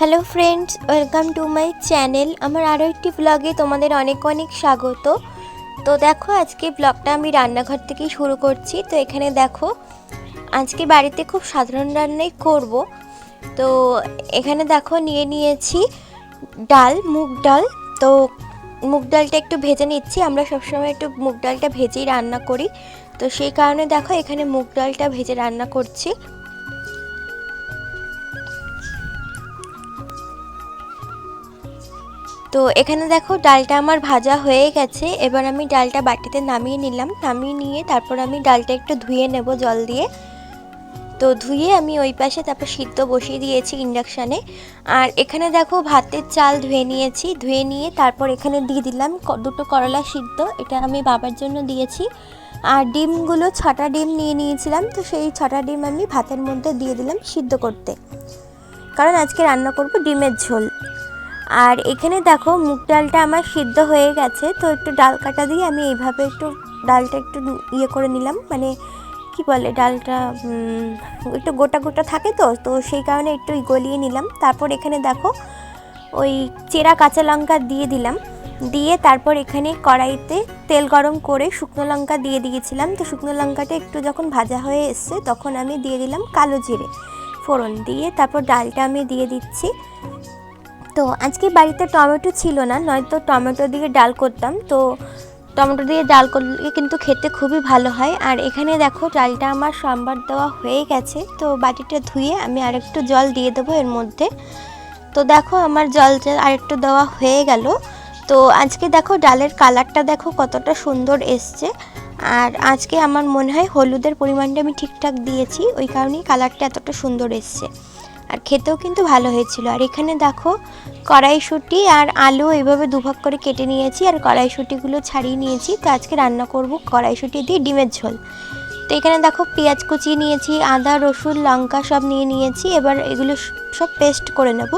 Hello friends welcome to my channel আমার আরও একটি ব্লগে তোমাদের অনেক অনেক স্বাগত। তো দেখো, আজকে ব্লগটা আমি রান্নাঘর থেকেই শুরু করছি। তো এখানে দেখো, আজকে বাড়িতে খুব সাধারণ রান্নাই করব। তো এখানে দেখো, নিয়ে নিয়েছি ডাল, মুগ ডাল। তো মুগ ডালটা একটু ভেজে নিচ্ছি। আমরা সবসময় একটু মুগ ডালটা ভেজেই রান্না করি। তো সেই কারণে দেখো, এখানে মুগ ডালটা ভেজে রান্না করছি। তো এখানে দেখো ডালটা আমার ভাজা হয়ে গেছে। এবার আমি ডালটা বাটিতে নামিয়ে নিলাম। নামিয়ে নিয়ে তারপর আমি ডালটা একটু ধুয়ে নেব জল দিয়ে। তো ধুয়ে আমি ওই পাশে তারপর সিদ্ধ বসিয়ে দিয়েছি ইন্ডাকশানে। আর এখানে দেখো ভাতের চাল ধুয়ে নিয়েছি। ধুয়ে নিয়ে তারপর এখানে দিয়ে দিলাম দুটো করলা সিদ্ধ। এটা আমি বাবার জন্য দিয়েছি। আর ডিমগুলো ছটা ডিম নিয়ে নিয়েছিলাম। তো সেই ছটা ডিম আমি ভাতের মধ্যে দিয়ে দিলাম সিদ্ধ করতে। কারণ আজকে রান্না করব ডিমের ঝোল। আর এখানে দেখো মুগ ডালটা আমার সিদ্ধ হয়ে গেছে, তো একটু ডাল কাটা দিয়ে আমি এইভাবে একটু ডালটা একটু ইয়ে করে নিলাম মানে কি বলে ডালটা একটু গোটা গোটা থাকে তো তো সেই কারণে একটু গলিয়ে নিলাম। তারপর এখানে দেখো ওই চেরা কাঁচা লঙ্কা দিয়ে দিলাম, দিয়ে তারপর এখানে কড়াইতে তেল গরম করে শুকনো লঙ্কা দিয়ে দিয়েছিলাম, তো শুকনো লঙ্কাটা একটু যখন ভাজা হয়ে এসছে তখন আমি দিয়ে দিলাম কালো জিরে ফোড়ন দিয়ে, তারপর ডালটা আমি দিয়ে দিচ্ছি। তো আজকে বাড়িতে টমেটো ছিল না, নয়তো টমেটো দিয়ে ডাল করতাম। তো টমেটো দিয়ে ডাল করলে কিন্তু খেতে খুবই ভালো হয়। আর এখানে দেখো ডালটা আমার সম্বার দেওয়া হয়ে গেছে। তো বাটিটা ধুয়ে আমি আরেকটু জল দিয়ে দেবো এর মধ্যে। তো দেখো আমার জলটা আরেকটু দেওয়া হয়ে গেল। তো আজকে দেখো ডালের কালারটা দেখো কতটা সুন্দর এসছে। আর আজকে আমার মনে হয় হলুদের পরিমাণটা আমি ঠিকঠাক দিয়েছি, ওই কারণেই কালারটা এতটা সুন্দর এসছে। আর খেতেও কিন্তু ভালো হয়েছিল। আর এখানে দেখো, কড়াইশুঁটি আর আলু এইভাবে দুভাগ করে কেটে নিয়েছি আর কড়াইশুঁটিগুলো ছাড়িয়ে নিয়েছি। তো আজকে রান্না করব কড়াইশুঁটি দিয়ে ডিমের ঝোল। তো এখানে দেখো, পেঁয়াজ কুচিয়ে নিয়েছি, আদা, রসুন, লঙ্কা সব নিয়ে নিয়েছি। এবার এগুলো সব পেস্ট করে নেব।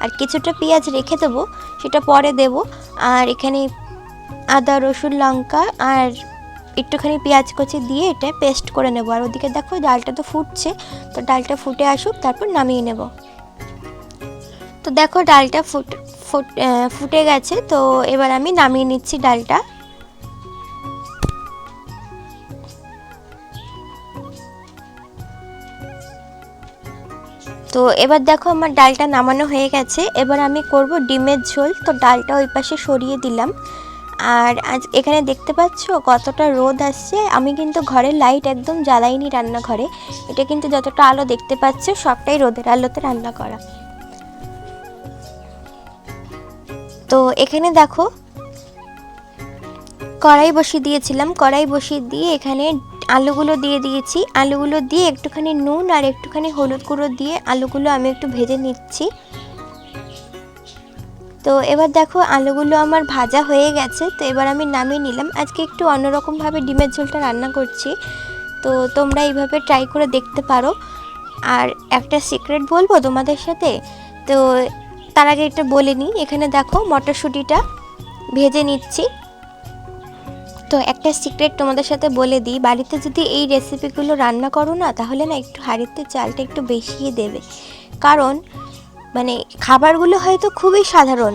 আর কিছুটা পেঁয়াজ রেখে দেবো, সেটা পরে দেব। আর এখানে আদা, রসুন, লঙ্কা আর একটুখানি পেঁয়াজ কুচি দিয়ে এটা পেস্ট করে নেব। আর ওদিকে দেখো ডালটা তো ফুটছে, তো ডালটা ফুটে আসুক, তারপর নামিয়ে নেব। তো দেখো ডালটা ফুট ফুট ফুটে গেছে, তো এবার আমি নামিয়ে নিচ্ছি ডালটা। তো এবার দেখো আমার ডালটা নামানো হয়ে গেছে, এবার আমি করব ডিমের ঝোল, তো ডালটা ওই পাশে সরিয়ে দিলাম। আর আজ এখানে দেখতে পাচ্ছ কতটা রোদ আসছে। আমি কিন্তু ঘরে লাইট একদম জ্বালাইনি রান্নাঘরে। এটা কিন্তু যতটা আলো দেখতে পাচ্ছ, সবটাই রোদের আলোতে রান্না করা। তো এখানে দেখো, কড়াই বসিয়ে দিয়েছিলাম। কড়াই বসিয়ে দিয়ে এখানে আলুগুলো দিয়ে দিয়েছি। আলুগুলো দিয়ে একটুখানি নুন আর একটুখানি হলুদ গুঁড়ো দিয়ে আলুগুলো আমি একটু ভেজে নিচ্ছি। তো এবার দেখো আলুগুলো আমার ভাজা হয়ে গেছে, তো এবার আমি নামিয়ে নিলাম। আজকে একটু অন্যরকমভাবে ডিমের ঝোলটা রান্না করছি, তো তোমরা এইভাবে ট্রাই করে দেখতে পারো। আর একটা সিক্রেট বলব তোমাদের সাথে? তো তার আগে একটা বলে নিই, এখানে দেখো মটরশুঁটিটা ভেজে নিচ্ছি। তো একটা সিক্রেট তোমাদের সাথে বলে দিই, বাড়িতে যদি এই রেসিপিগুলো রান্না করো না, তাহলে না একটু হাঁড়িতে চালটা একটু বেশিই দেবে। কারণ মানে খাবারগুলো হয়তো খুবই সাধারণ,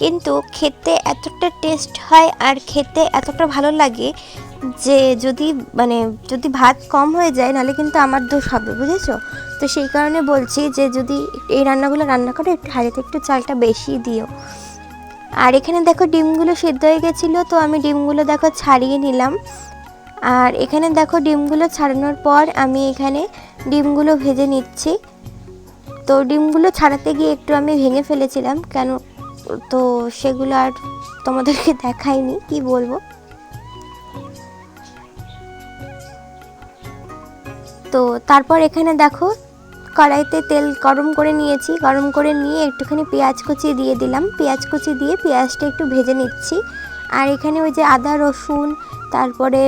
কিন্তু খেতে এতটা টেস্ট হয় আর খেতে এতটা ভালো লাগে যে যদি মানে যদি ভাত কম হয়ে যায় নাহলে কিন্তু আমার দোষ হবে, বুঝেছ? তো সেই কারণে বলছি যে যদি এই রান্নাগুলো রান্না করে একটু হাঁড়িতে একটু চালটা বেশি দিও। আর এখানে দেখো ডিমগুলো সেদ্ধ হয়ে গেছিল, তো আমি ডিমগুলো দেখো ছাড়িয়ে নিলাম। আর এখানে দেখো ডিমগুলো ছাড়ানোর পর আমি এখানে ডিমগুলো ভেজে নিচ্ছি। তো ডিমগুলো ছাড়াতে গিয়ে একটু আমি ভেঙে ফেলেছিলাম, কেন তো সেগুলো আর তোমাদেরকে দেখাইনি, কি বলব? তো তারপর এখানে দেখো, কড়াইতে তেল গরম করে নিয়েছি, গরম করে নিয়ে একটুখানি পেঁয়াজ কুচি দিয়ে দিলাম। পেঁয়াজ কুচি দিয়ে পেঁয়াজটা একটু ভেজে নিচ্ছি। আর এখানে ওই যে আদা, রসুন, তারপরে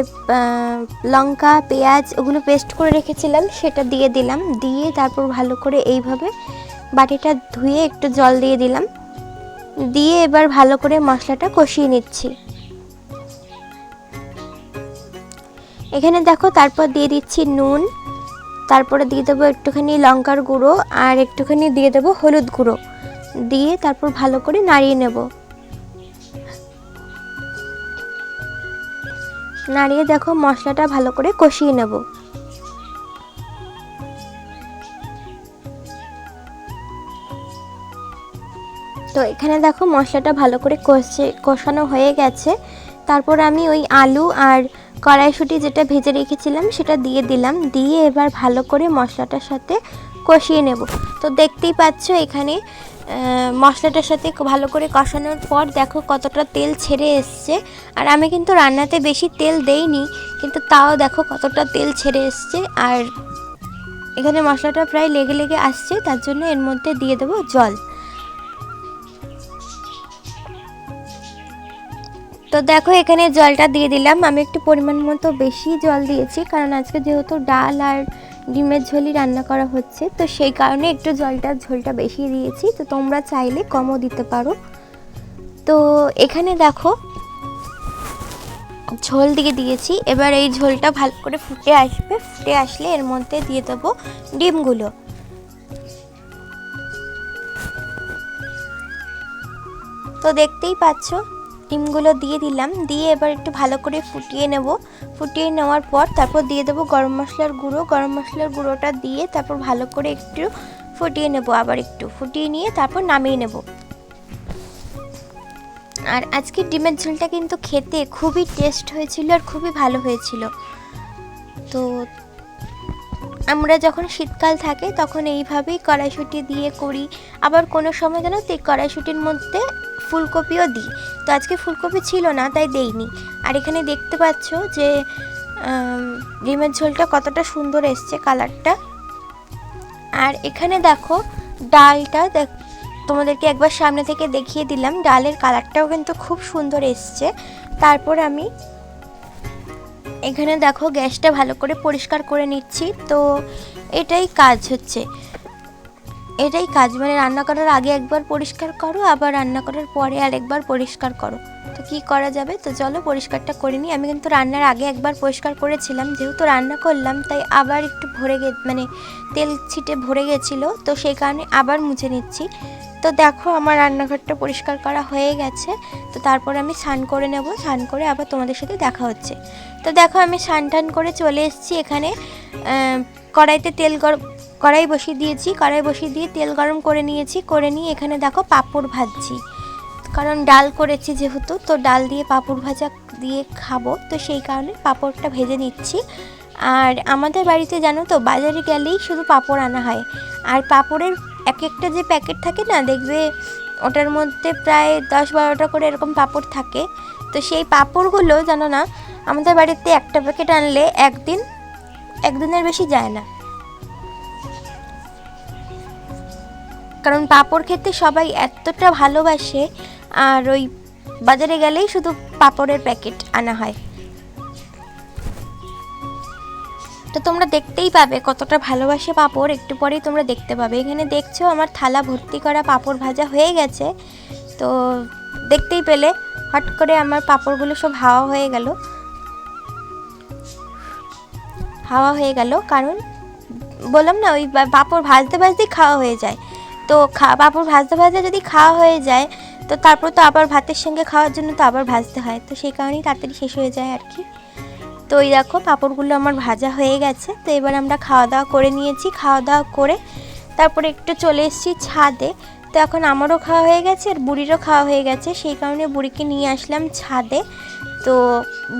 লঙ্কা, পেঁয়াজ ওগুলো পেস্ট করে রেখেছিলাম, সেটা দিয়ে দিলাম। দিয়ে তারপর ভালো করে এইভাবে বাটিটা ধুয়ে একটু জল দিয়ে দিলাম। দিয়ে এবার ভালো করে মশলাটা কষিয়ে নিচ্ছি। এখানে দেখো, তারপর দিয়ে দিচ্ছি নুন, তারপরে দিয়ে দেবো একটুখানি লঙ্কার গুঁড়ো, আর একটুখানি দিয়ে দেবো হলুদ গুঁড়ো। দিয়ে তারপর ভালো করে নাড়িয়ে নেব। নাড়িয়ে দেখো, মশলাটা ভালো করে কষিয়ে নেব। তো এখানে দেখো, মশলাটা ভালো করে কষে, কষানো হয়ে গেছে। তারপর আমি ওই আলু আর কড়াইশুঁটি যেটা ভেজে রেখেছিলাম, সেটা দিয়ে দিলাম। দিয়ে এবার ভালো করে মশলাটার সাথে কষিয়ে নেব। তো দেখতেই পাচ্ছ, এখানে মশলাটার সাথে ভালো করে কষানোর পর দেখো কতটা তেল ছেড়ে এসছে। আর আমি কিন্তু রান্নাতে বেশি তেল দেইনি, কিন্তু তাও দেখো কতটা তেল ছেড়ে এসছে। আর এখানে মশলাটা প্রায় লেগে লেগে আসছে, তার জন্য এর মধ্যে দিয়ে দেবো জল। তো দেখো এখানে জলটা দিয়ে দিলাম। আমি একটু পরিমাণ মতো বেশি জল দিয়েছি, কারণ আজকে যেহেতু ডাল আর ডিমের ঝোলই রান্না করা হচ্ছে। তো সেই কারণে একটু জলটা, ঝোলটা বেশি দিয়েছি। তো তোমরা চাইলে কমও দিতে পারো। তো এখানে দেখো, ঝোল দিয়ে দিয়েছি। এবার এই ঝোলটা ভালো করে ফুটে আসবে। ফুটে আসলে এর মধ্যে দিয়ে দেবো ডিমগুলো। তো দেখতেই পাচ্ছ ডিমগুলো দিয়ে দিলাম। দিয়ে এবার একটু ভালো করে ফুটিয়ে নেব। ফুটিয়ে নেওয়ার পর তারপর দিয়ে দেবো গরম মশলার গুঁড়ো। গরম মশলার গুঁড়োটা দিয়ে তারপর ভালো করে একটু ফুটিয়ে নেব আবার একটু। ফুটিয়ে নিয়ে তারপর নামিয়ে নেব। আর আজকে ডিমের ঝোলটা কিন্তু খেতে খুবই টেস্ট হয়েছিল আর খুবই ভালো হয়েছিল। তো আমরা যখন শীতকাল থাকে তখন এইভাবেই কড়াইশুঁটি দিয়ে করি। আবার কোনো সময় যেন তো এই কড়াইশুঁটির মধ্যে ফুলকপিও দিই। তো আজকে ফুলকপি ছিল না, তাই দেইনি। আর এখানে দেখতে পাচ্ছ যে ডিমের ঝোলটা কতটা সুন্দর এসছে কালারটা। আর এখানে দেখো, ডালটা দেখ, তোমাদেরকে একবার সামনে থেকে দেখিয়ে দিলাম, ডালের কালারটাও কিন্তু খুব সুন্দর এসছে। তারপর আমি এখানে দেখো, গ্যাসটা ভালো করে পরিষ্কার করে নিচ্ছি। তো এটাই কাজ হচ্ছে। এটাই কাজ মানে রান্না করার আগে একবার পরিষ্কার করো, আবার রান্না করার পরে আর একবার পরিষ্কার করো। তো কি করা যাবে? তো চলো পরিষ্কারটা করে নিই। আমি কিন্তু রান্নার আগে একবার পরিষ্কার করেছিলাম, যেহেতু রান্না করলাম, তাই আবার একটু ভরে গে মানে তেল ছিটে ভরে গেছিল, তো সেই কারণে আবার মুছে নিচ্ছি। তো দেখো আমার রান্নাঘরটা পরিষ্কার করা হয়ে গেছে, তো তারপর আমি স্নান করে নেব। স্নান করে আবার তোমাদের সাথে দেখা হচ্ছে। তো দেখো আমি স্নান টান করে চলে এসেছি এখানে। কড়াইতে তেল গরম কড়াই বসিয়ে দিয়েছি, কড়াই বসিয়ে দিয়ে তেল গরম করে নিয়েছি, করে নিয়ে এখানে দেখো পাঁপড় ভাজছি। কারণ ডাল করেছি যেহেতু, তো ডাল দিয়ে পাঁপড় ভাজা দিয়ে খাব, তো সেই কারণে পাঁপড়টা ভেজে নিচ্ছি। আর আমাদের বাড়িতে জানো তো, বাজারে গেলেই শুধু পাঁপড় আনা হয়। আর পাঁপড়ের এক একটা যে প্যাকেট থাকে না, দেখবে ওটার মধ্যে প্রায় দশ বারোটা করে এরকম পাঁপড় থাকে। তো সেই পাঁপড়গুলো জানো না, আমাদের বাড়িতে একটা প্যাকেট আনলে একদিন, একদিনের বেশি যায় না। কারণ পাঁপড় খেতে সবাই এতটা ভালোবাসে, আর ওই বাজারে গেলেই শুধু পাঁপড়ের প্যাকেট আনা হয়। তো তোমরা দেখতেই পাবে কতটা ভালোবাসে পাঁপড়, একটু পরেই তোমরা দেখতে পাবে। এখানে দেখছ আমার থালা ভর্তি করা পাঁপড় ভাজা হয়ে গেছে। তো দেখতেই পেলে, হট করে আমার পাঁপড়গুলো সব হাওয়া হয়ে গেল। হাওয়া হয়ে গেল, কারণ বললাম না, ওই পাঁপড় ভাজতে ভাজতেই খাওয়া হয়ে যায়। তো খা পাঁপড় ভাজতে ভাজতে যদি খাওয়া হয়ে যায়, তো তারপর তো আবার ভাতের সঙ্গে খাওয়ার জন্য তো আবার ভাজতে হয়। তো সেই কারণেই তাড়াতাড়ি শেষ হয়ে যায় আর কি। তো ওই দেখো পাঁপড়গুলো আমার ভাজা হয়ে গেছে। তো এবার আমরা খাওয়া দাওয়া করে নিয়েছি। খাওয়া দাওয়া করে তারপরে একটু চলে এসেছি ছাদে। তো এখন আমারও খাওয়া হয়ে গেছে, আর বুড়িরও খাওয়া হয়ে গেছে। সেই কারণে বুড়িকে নিয়ে আসলাম ছাদে। তো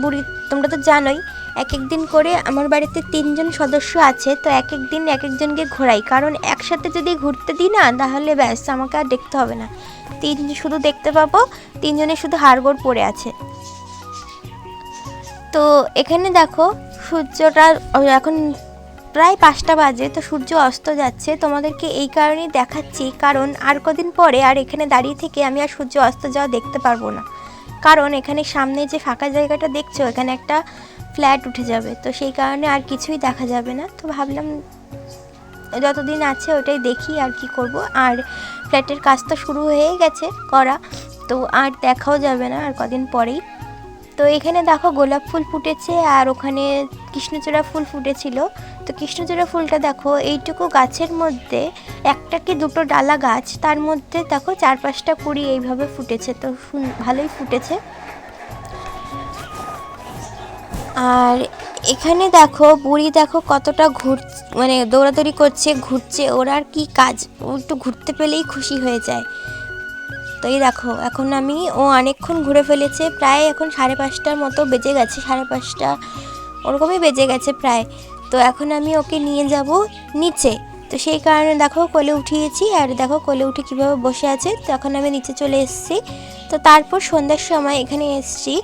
বুড়ি, তোমরা তো জানোই এক এক দিন করে আমার বাড়িতে তিনজন সদস্য আছে, তো এক এক দিন এক একজনকে ঘোরাই। কারণ একসাথে যদি ঘুরতে দিই না, তাহলে ব্যাস, আমাকে আর দেখতে হবে না। তিন, শুধু দেখতে পাবো, তিনজনে শুধু হাড়গোড় পড়ে আছে। তো এখানে দেখো, সূর্যটা এখন প্রায় পাঁচটা বাজে, তো সূর্য অস্ত যাচ্ছে। তোমাদেরকে এই কারণেই দেখাচ্ছি, কারণ আর কদিন পরে আর এখানে দাঁড়িয়ে থেকে আমি আর সূর্য অস্ত যাওয়া দেখতে পারব না। কারণ এখানে সামনে যে ফাঁকা জায়গাটা দেখছ, এখানে একটা ফ্ল্যাট উঠে যাবে। তো সেই কারণে আর কিছুই দেখা যাবে না। তো ভাবলাম যতদিন আছে ওটাই দেখি আর কি করব। আর ফ্ল্যাটের কাজ তো শুরু হয়ে গেছে করা। তো আর দেখাও যাবে না আর কদিন পরেই। তো এখানে দেখো গোলাপ ফুল ফুটেছে আর ওখানে কৃষ্ণচূড়া ফুল ফুটেছিল। তো কৃষ্ণচূড়া ফুলটা দেখো, এইটুকু গাছের মধ্যে একটা কি দুটো ডালা গাছ, তার মধ্যে দেখো চার পাঁচটা কুড়ি এইভাবে ফুটেছে। তো ভালোই ফুটেছে। আর এখানে দেখো, বুড়ি দেখো কতটা ঘুর মানে দৌড়াদৌড়ি করছে, ঘুরছে, ওর আর কি কাজ? ও একটু ঘুরতে পেলেই খুশি হয়ে যায়। তো এই দেখো, এখন আমি, ও অনেকক্ষণ ঘুরে ফেলেছে, প্রায় এখন সাড়ে পাঁচটার মতো বেজে গেছে, সাড়ে পাঁচটা, ওরকমই বেজে গেছে প্রায়। তো এখন আমি ওকে নিয়ে যাব নিচে। তো সেই কারণে দেখো কোলে উঠিয়েছি, আর দেখো কোলে উঠে কীভাবে বসে আছে। তো এখন আমি নিচে চলে এসেছি। তো তারপর সন্ধ্যার সময় এখানে এসেছি।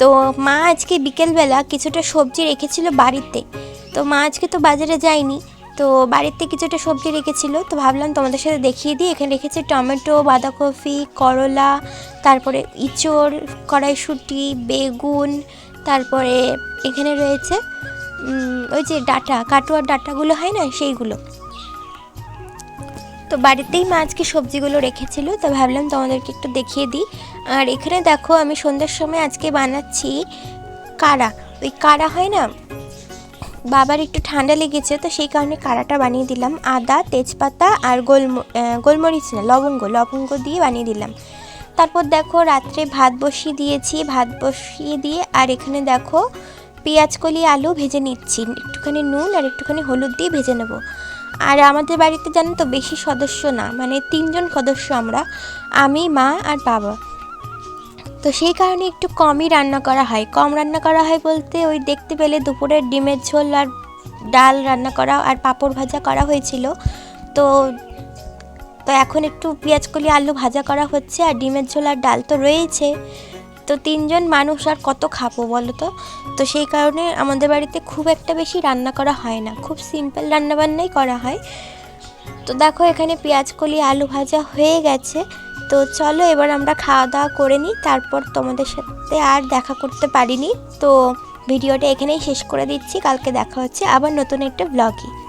তো মা আজকে বিকেলবেলা কিছুটা সবজি রেখেছিল বাড়িতে। তো মা আজকে তো বাজারে যায়নি। তো বাড়িতে কিছুটা সবজি রেখেছিল। তো ভাবলাম তোমাদের সাথে দেখিয়ে দিই। এখানে রেখেছে টমেটো, বাঁধাকপি, করলা, তারপরে ইঁচড়, কড়াইশুঁটি, বেগুন, তারপরে এখানে রয়েছে ওই যে ডাটা, কাটুয়ার ডাটাগুলো হয় না সেইগুলো। তো বাড়িতেই মা আজকে সবজিগুলো রেখেছিল, তো ভাবলাম তোমাদেরকে একটু দেখিয়ে দিই। আর এখানে দেখো আমি সন্ধ্যার সময় আজকে বানাচ্ছি কাড়া ওই কাড়া হয় না? বাবার একটু ঠান্ডা লেগেছে, তো সেই কারণে কাড়াটা বানিয়ে দিলাম। আদা, তেজপাতা আর গোলম গোলমরিচ না, লবঙ্গ লবঙ্গ দিয়ে বানিয়ে দিলাম। তারপর দেখো রাত্রে ভাত বসিয়ে দিয়েছি, ভাত বসিয়ে দিয়ে আর এখানে দেখো পেঁয়াজ কলি আলু ভেজে নিচ্ছি। একটুখানি নুন আর একটুখানি হলুদ দিয়ে ভেজে নেব। আর আমাদের বাড়িতে জানো তো বেশি সদস্য না মানে তিনজন সদস্য আমরা, আমি, মা আর বাবা। তো সেই কারণে একটু কমই রান্না করা হয়। কম রান্না করা হয় বলতে ওই দেখতে পেলে দুপুরের ডিমের ঝোল আর ডাল রান্না করা আর পাঁপড় ভাজা করা হয়েছিল। তো তো এখন একটু পেঁয়াজ কলি আলু ভাজা করা হচ্ছে আর ডিমের ঝোল আর ডাল তো রয়েছে তো তিনজন মানুষ আর কত খাব বলো তো? তো সেই কারণে আমাদের বাড়িতে খুব একটা বেশি রান্না করা হয় না। খুব সিম্পল রান্নাবান্নাই করা হয়। তো দেখো এখানে পেঁয়াজ, কলি, আলু ভাজা হয়ে গেছে। তো চলো এবার আমরা খাওয়া দাওয়া করে নিই। তারপর তোমাদের সাথে আর দেখা করতে পারিনি। তো ভিডিওটা এখানেই শেষ করে দিচ্ছি। কালকে দেখা হচ্ছে আবার নতুন একটা ব্লগে